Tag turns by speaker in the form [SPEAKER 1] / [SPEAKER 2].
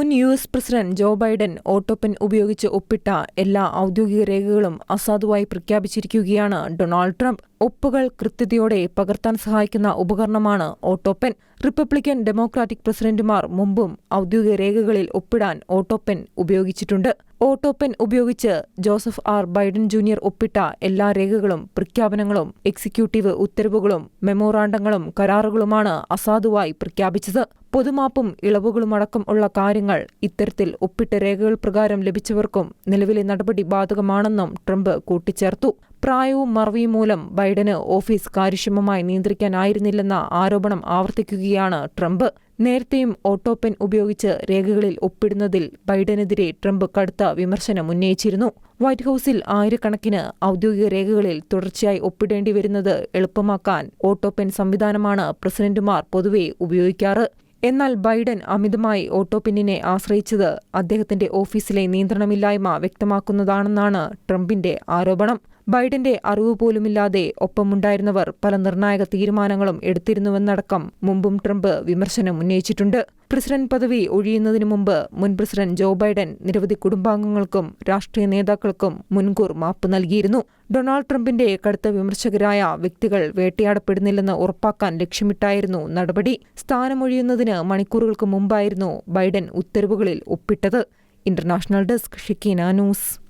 [SPEAKER 1] മുൻ U S president Joe Biden autopen ഉപയോഗിച്ച് ഒപ്പിട്ട എല്ലാ ഔദ്യോഗിക രേഖകളും അസാധുവായി പ്രഖ്യാപിച്ചിരിക്കുകയാണ് ഡൊണാൾഡ് ട്രംപ്. ഒപ്പുകൾ കൃത്യതയോടെ പകർത്താൻ സഹായിക്കുന്ന ഉപകരണമാണ് ഓട്ടോപെൻ. റിപ്പബ്ലിക്കൻ ഡെമോക്രാറ്റിക് പ്രസിഡന്റുമാർ മുമ്പും ഔദ്യോഗിക രേഖകളിൽ ഒപ്പിടാൻ ഓട്ടോപെൻ ഉപയോഗിച്ചിട്ടുണ്ട്. ഓട്ടോപെൻ ഉപയോഗിച്ച് ജോസഫ് ആർ. ബൈഡൻ ജൂനിയർ ഒപ്പിട്ട എല്ലാ രേഖകളും പ്രഖ്യാപനങ്ങളും എക്സിക്യൂട്ടീവ് ഉത്തരവുകളും മെമ്മോറാണ്ടങ്ങളും കരാറുകളുമാണ് അസാധുവായി പ്രഖ്യാപിച്ചത്. പൊതുമാപ്പും ഇളവുകളുമടക്കം ഉള്ള കാര്യങ്ങൾ ഇത്തരത്തിൽ ഒപ്പിട്ട രേഖകൾ പ്രകാരം ലഭിച്ചവർക്കും നിലവിലെ നടപടി ബാധകമാണെന്നും ട്രംപ് കൂട്ടിച്ചേർത്തു. പ്രായവും മറവിയും മൂലം ബൈഡന് ഓഫീസ് കാര്യക്ഷമമായി നിയന്ത്രിക്കാനായിരുന്നില്ലെന്ന ആരോപണം ആവർത്തിക്കുകയാണ് ട്രംപ്. നേരത്തെയും ഓട്ടോപെൻ ഉപയോഗിച്ച് രേഖകളിൽ ഒപ്പിടുന്നതിൽ ബൈഡനെതിരെ ട്രംപ് കടുത്ത വിമർശനം ഉന്നയിച്ചിരുന്നു. വൈറ്റ് ഹൌസിൽ ആയിരക്കണക്കിന് ഔദ്യോഗിക രേഖകളിൽ തുടർച്ചയായി ഒപ്പിടേണ്ടി വരുന്നത് എളുപ്പമാക്കാൻ ഓട്ടോപെൻ സംവിധാനമാണ് പ്രസിഡന്റുമാർ പൊതുവെ ഉപയോഗിക്കാറ്. എന്നാൽ ബൈഡൻ അമിതമായി ഓട്ടോപെന്നിനെ ആശ്രയിച്ചത് അദ്ദേഹത്തിന്റെ ഓഫീസിലെ നിയന്ത്രണമില്ലായ്മ വ്യക്തമാക്കുന്നതാണെന്നാണ് ട്രംപിന്റെ ആരോപണം. ബൈഡന്റെ അറിവ് പോലുമില്ലാതെ ഒപ്പമുണ്ടായിരുന്നവർ പല നിർണായക തീരുമാനങ്ങളും എടുത്തിരുന്നുവെന്നടക്കം മുമ്പും ട്രംപ് വിമർശനം ഉന്നയിച്ചിട്ടുണ്ട്. പ്രസിഡന്റ് പദവി ഒഴിയുന്നതിനു മുമ്പ് മുൻ പ്രസിഡന്റ് ജോ ബൈഡൻ നിരവധി കുടുംബാംഗങ്ങൾക്കും രാഷ്ട്രീയ നേതാക്കൾക്കും മുൻകൂർ മാപ്പ് നൽകിയിരുന്നു. ഡൊണാൾഡ് ട്രംപിന്റെ കടുത്ത വിമർശകരായ വ്യക്തികൾ വേട്ടയാടപ്പെടുന്നില്ലെന്ന് ഉറപ്പാക്കാൻ ലക്ഷ്യമിട്ടായിരുന്നു നടപടി. സ്ഥാനമൊഴിയുന്നതിന് മണിക്കൂറുകൾക്ക് മുമ്പായിരുന്നു ബൈഡൻ ഉത്തരവുകളിൽ ഒപ്പിട്ടത്. International desk Shikkeena news.